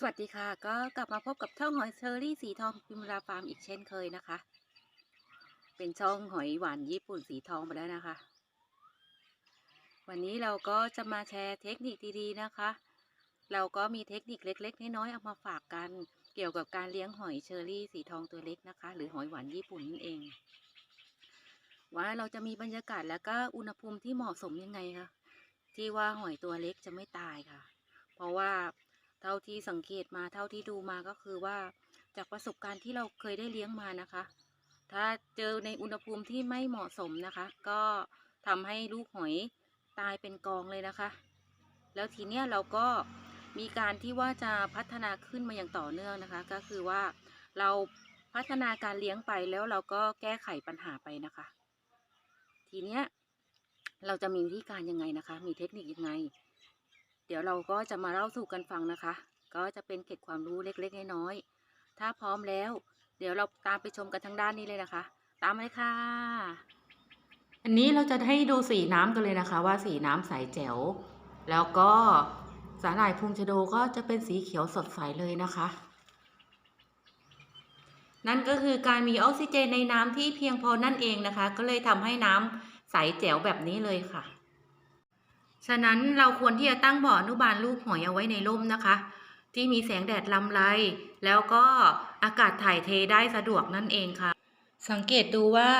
สวัสดีค่ะ ก็กลับมาพบกับช่องหอยเชอรี่สีทองพิมราฟาร์มอีกเช่นเคยนะคะ เป็นช่องหอยหวานญี่ปุ่นสีทองไปแล้วนะคะ วันนี้เราก็จะมาแชร์เทคนิคดีๆนะคะ เราก็มีเทคนิคเล็ก ๆ น้อยๆเอามาฝากกันเกี่ยวกับการเลี้ยงหอยเชอรี่สีทองตัวเล็กนะคะ หรือหอยหวานญี่ปุ่นนั่นเอง ว่าเราจะมีบรรยากาศและก็อุณหภูมิที่เหมาะสมยังไงคะที่ว่าหอยตัวเล็กจะไม่ตายค่ะ เพราะว่า เท่าที่สังเกตมาเท่าที่ดูมาก็คือว่า จากประสบการณ์ที่เราเคยได้เลี้ยงมานะคะ ถ้าเจอในอุณหภูมิที่ไม่เหมาะสมนะคะ ก็ทำให้ลูกหอยตายเป็นกองเลยนะคะ แล้วทีเนี้ยเราก็มีการที่ว่าจะพัฒนาขึ้นมาอย่างต่อเนื่องนะคะ ก็คือว่าเราพัฒนาการเลี้ยงไปแล้วเราก็แก้ไขปัญหาไปนะคะ ทีเนี้ยเราจะมีวิธีการยังไงนะคะ มีเทคนิคยังไง เดี๋ยวเราก็จะมาเล่าสู่กันฟังนะคะ ก็จะเป็นเกร็ดความรู้เล็กๆน้อยๆถ้าพร้อมแล้ว เดี๋ยวเราตามไปชมกันทางด้านนี้เลยนะคะ ตามมาเลยค่ะ อันนี้เราจะให้ดูสีน้ำกันเลยนะคะ ว่าสีน้ำใสแจ๋วแล้วก็สาหร่ายพุงชะโดก็จะเป็นสีเขียวสดใสเลยนะคะ นั่นก็คือการมีออกซิเจนในน้ำที่เพียงพอนั่นเองนะคะ ก็เลยทำให้น้ำใสแจ๋วแบบนี้เลยค่ะ ฉะนั้นเราควรที่จะตั้งบ่ออนุบาลลูกหอยเอาไว้ในร่มนะคะ ที่มีแสงแดดลำไร แล้วก็อากาศถ่ายเทได้สะดวกนั่นเองค่ะ สังเกตดูว่า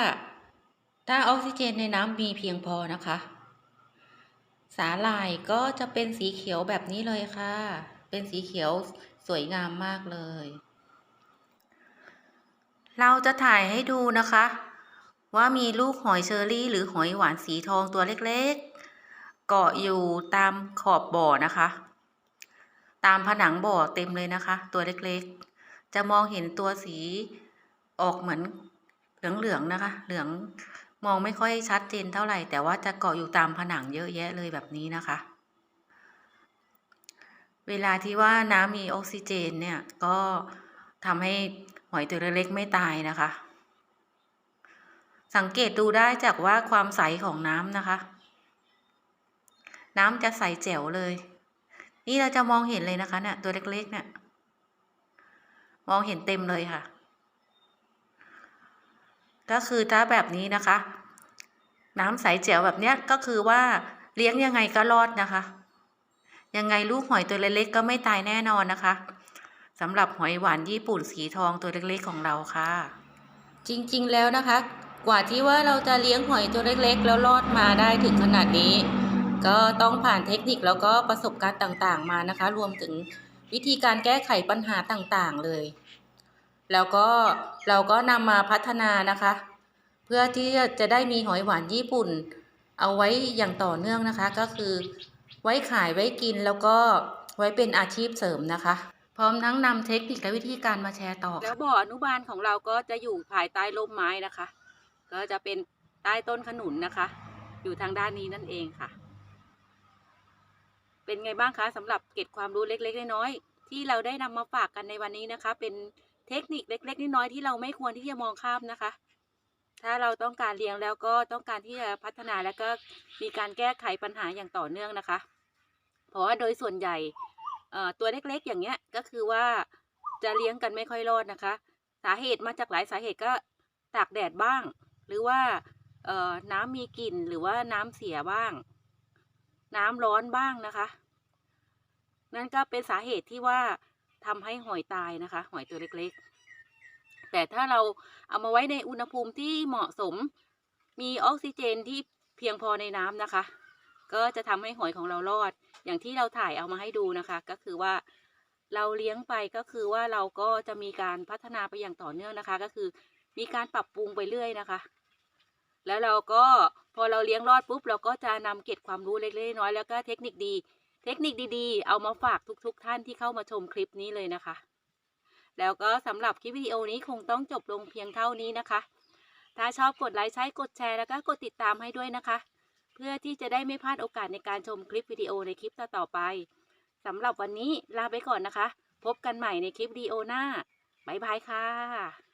ถ้าออกซิเจนในน้ำมีเพียงพอนะคะ สาหร่ายก็จะเป็นสีเขียวแบบนี้เลยค่ะ เป็นสีเขียวสวยงามมากเลย เราจะถ่ายให้ดูนะคะ ว่ามีลูกหอยเชอรี่ หรือหอยหวานสีทองตัวเล็กๆ เกาะอยู่ตามขอบบ่อนะคะ ตามผนังบ่อเต็มเลยนะคะ ตัวเล็กๆ จะมองเห็นตัวสีออกเหมือนเหลืองๆนะคะ เหลืองมองไม่ค่อยชัดเจนเท่าไหร่ แต่ว่าจะเกาะอยู่ตามผนังเยอะแยะเลยแบบนี้นะคะ เวลาที่ว่าน้ำมีออกซิเจนเนี่ยก็ทำให้หอยตัวเล็กๆไม่ตายนะคะ สังเกตดูได้จากว่าความใสของน้ำนะคะ น้ำจะใสแจ๋วเลย นี่เราจะมองเห็นเลยนะคะเนี่ยตัวเล็กๆเนี่ยมองเห็นเต็มเลยค่ะ ก็คือถ้าแบบนี้นะคะ น้ำใสแจ๋วแบบเนี้ยก็คือว่าเลี้ยงยังไงก็รอดนะคะ ยังไงลูกหอยตัวเล็กๆก็ไม่ตายแน่นอนนะคะสำหรับหอยหวานญี่ปุ่นสีทองตัวเล็กๆของเราค่ะ จริงๆแล้วนะคะ กว่าที่ว่าเราจะเลี้ยงหอยตัวเล็กๆ แล้วรอดมาได้ถึงขนาดนี้ ก็ต้องผ่านเทคนิคแล้วก็ประสบการณ์ต่างๆ มานะคะ รวมถึงวิธีการแก้ไขปัญหาต่างๆเลย แล้วก็เราก็นำมาพัฒนานะคะ เพื่อที่จะได้มีหอยหวานญี่ปุ่น เอาไว้อย่างต่อเนื่องนะคะ ก็คือ ไว้ขายไว้กินแล้วก็ไว้เป็นอาชีพเสริมนะคะ พร้อมทั้งนำเทคนิคและวิธีการมาแชร์ต่อ แล้วบ่ออนุบาลของเราก็จะอยู่ภายใต้ร่มไม้นะคะ ก็จะเป็นใต้ต้นขนุนนะคะ อยู่ทางด้านนี้นั่นเองค่ะ เป็นไงบ้างคะสำหรับเก็บความรู้เล็กๆน้อยๆที่เราได้นำมาฝากกันในวันนี้นะคะ เป็นเทคนิคเล็กๆน้อยๆที่เราไม่ควรที่จะมองข้ามนะคะ ถ้าเราต้องการเลี้ยงแล้วก็ต้องการที่จะพัฒนาแล้วก็มีการแก้ไขปัญหาอย่างต่อเนื่องนะคะ เพราะว่าโดยส่วนใหญ่ตัวเล็กๆ อย่างเงี้ยก็คือว่าจะเลี้ยงกันไม่ค่อยรอดนะคะ สาเหตุมาจากหลายสาเหตุก็ตากแดดบ้าง หรือว่าน้ำมีกลิ่นหรือว่าน้ำเสียบ้าง น้ำร้อนบ้างนะคะ นั่นก็เป็นสาเหตุที่ว่าทำให้หอยตายนะคะ หอยตัวเล็กๆ แต่ถ้าเราเอามาไว้ในอุณหภูมิที่เหมาะสม มีออกซิเจนที่เพียงพอในน้ำนะคะ ก็จะทำให้หอยของเรารอด อย่างที่เราถ่ายเอามาให้ดูนะคะ ก็คือว่าเราเลี้ยงไปก็คือว่าเราก็จะมีการพัฒนาไปอย่างต่อเนื่องนะคะ ก็คือมีการปรับปรุงไปเรื่อยนะคะ แล้วเราก็ พอเราเลี้ยงรอดปุ๊บเราก็จะนำเก็บความรู้เล็กๆน้อยๆแล้วก็เทคนิคดี เทคนิคดีๆ เอามาฝากทุก ๆ ท่านที่เข้ามาชมคลิปนี้เลยนะคะ แล้วก็สำหรับคลิปวิดีโอนี้คงต้องจบลงเพียงเท่านี้นะคะ ถ้าชอบกดไลค์ใช้กดแชร์แล้วก็กดติดตามให้ด้วยนะคะ เพื่อที่จะได้ไม่พลาดโอกาสในการชมคลิปวิดีโอในคลิปต่อๆไปสำหรับวันนี้ลาไปก่อนนะคะ พบกันใหม่ในคลิปวิดีโอหน้าบ๊ายบายค่ะ